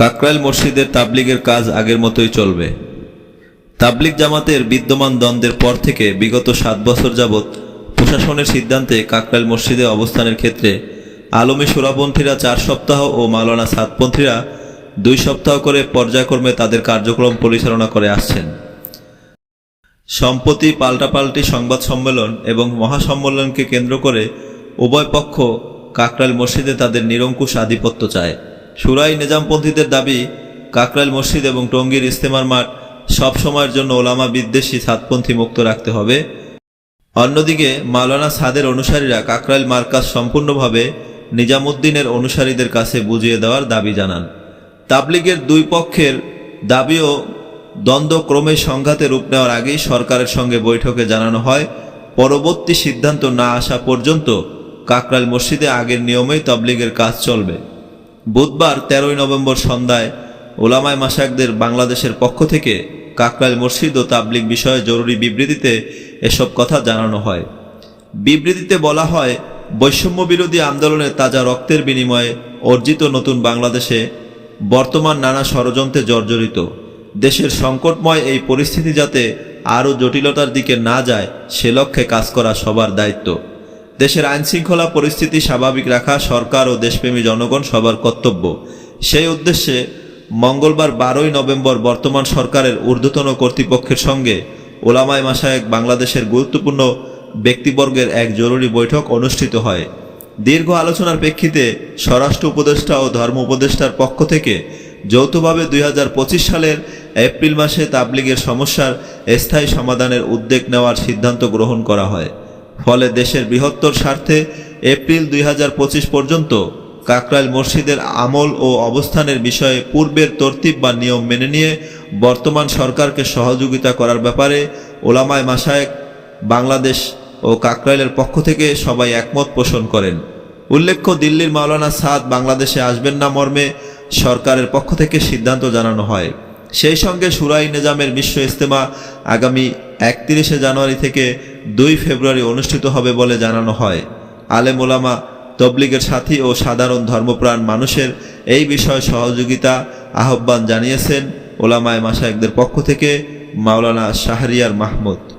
কাকরাইল মসজিদের তাবলিগের কাজ আগের মতোই চলবে। তাবলিগ জামাতের বিদ্যমান দ্বন্দ্বের পর থেকে বিগত সাত বছর যাবৎ প্রশাসনের সিদ্ধান্তে কাকরাইল মসজিদে অবস্থানের ক্ষেত্রে আলমী সুরাপন্থীরা চার সপ্তাহ ও মালানা সাতপন্থীরা দুই সপ্তাহ করে পর্যায়ক্রমে তাদের কার্যক্রম পরিচালনা করে আসছেন। সম্প্রতি পাল্টাপাল্টি সংবাদ সম্মেলন এবং মহাসম্মেলনকে কেন্দ্র করে উভয় পক্ষ কাকরাইল মসজিদে তাদের নিরঙ্কুশ আধিপত্য চায়। সুরাই নিজামপন্থীদের দাবি, কাকরাইল মসজিদ এবং টঙ্গীর ইস্তেমার মাঠ সব সময়ের জন্য ওলামা বিদ্বেষী সাতপন্থী মুক্ত রাখতে হবে। অন্যদিকে, মাওলানা সাদের অনুসারীরা কাকরাইল মার্কাজ সম্পূর্ণভাবে নিজামুদ্দিনের অনুসারীদের কাছে বুঝিয়ে দেওয়ার দাবি জানান। তাবলিগের দুই পক্ষের দাবিও দ্বন্দ্ব ক্রমে সংঘাতে রূপ নেওয়ার আগেই সরকারের সঙ্গে বৈঠকে জানানো হয়। পরবর্তী সিদ্ধান্ত না আসা পর্যন্ত কাকরাইল মসজিদে আগের নিয়মেই তবলিগের কাজ চলবে। বুধবার তেরোই নভেম্বর সন্ধ্যায় ওলামায় মাসাকদের বাংলাদেশের পক্ষ থেকে কাকরাইল মসজিদ ও তাবলিগ বিষয়ে জরুরি বিবৃতিতে এসব কথা জানানো হয়। বিবৃতিতে বলা হয়, বৈষম্য বিরোধী আন্দোলনে তাজা রক্তের বিনিময়ে অর্জিত নতুন বাংলাদেশে বর্তমান নানা ষড়যন্ত্রে জর্জরিত। দেশের সংকটময় এই পরিস্থিতি যাতে আরও জটিলতার দিকে না যায়, সে লক্ষ্যে কাজ করা সবার দায়িত্ব। দেশের আইনশৃঙ্খলা পরিস্থিতি স্বাভাবিক রাখা সরকার ও দেশপ্রেমী জনগণ সবার কর্তব্য। সেই উদ্দেশ্যে মঙ্গলবার বারোই নভেম্বর বর্তমান সরকারের ঊর্ধ্বতন কর্তৃপক্ষের সঙ্গে ওলামায় মাসায়েক বাংলাদেশের গুরুত্বপূর্ণ ব্যক্তিবর্গের এক জরুরি বৈঠক অনুষ্ঠিত হয়। দীর্ঘ আলোচনার প্রেক্ষিতে স্বরাষ্ট্র উপদেষ্টা ও ধর্ম উপদেষ্টার পক্ষ থেকে যৌথভাবে দুই হাজার পঁচিশ সালের এপ্রিল মাসে তাবলিগের সমস্যার স্থায়ী সমাধানের উদ্যোগ নেওয়ার সিদ্ধান্ত গ্রহণ করা হয়। ফলে দেশের বৃহত্তর স্বার্থে এপ্রিল দুই হাজার পঁচিশ পর্যন্ত কাকরাইল মসজিদের আমল ও অবস্থানের বিষয়ে পূর্বের তরতিব বা নিয়ম মেনে নিয়ে বর্তমান সরকারকে সহযোগিতা করার ব্যাপারে ওলামায় মাসায়েক বাংলাদেশ ও কাকরাইলের পক্ষ থেকে সবাই একমত পোষণ করেন। উল্লেখ্য, দিল্লির মাওলানা সাদ বাংলাদেশে আসবেন না মর্মে সরকারের পক্ষ থেকে সিদ্ধান্ত জানানো হয়। সেই সঙ্গে সুরাই নিজামের বিশ্ব ইস্তেমা আগামী একত্রিশে জানুয়ারি থেকে দুই ফেব্রুয়ারি অনুষ্ঠিত হবে বলে জানানো হয়। আলেম ওলামা তবলিগের সাথী ও সাধারণ ধর্মপ্রাণ মানুষের এই বিষয়ে সহযোগিতা আহ্বান জানিয়েছেন ওলামায় মাসায়কদের পক্ষ থেকে মাওলানা শাহরিয়ার মাহমুদ।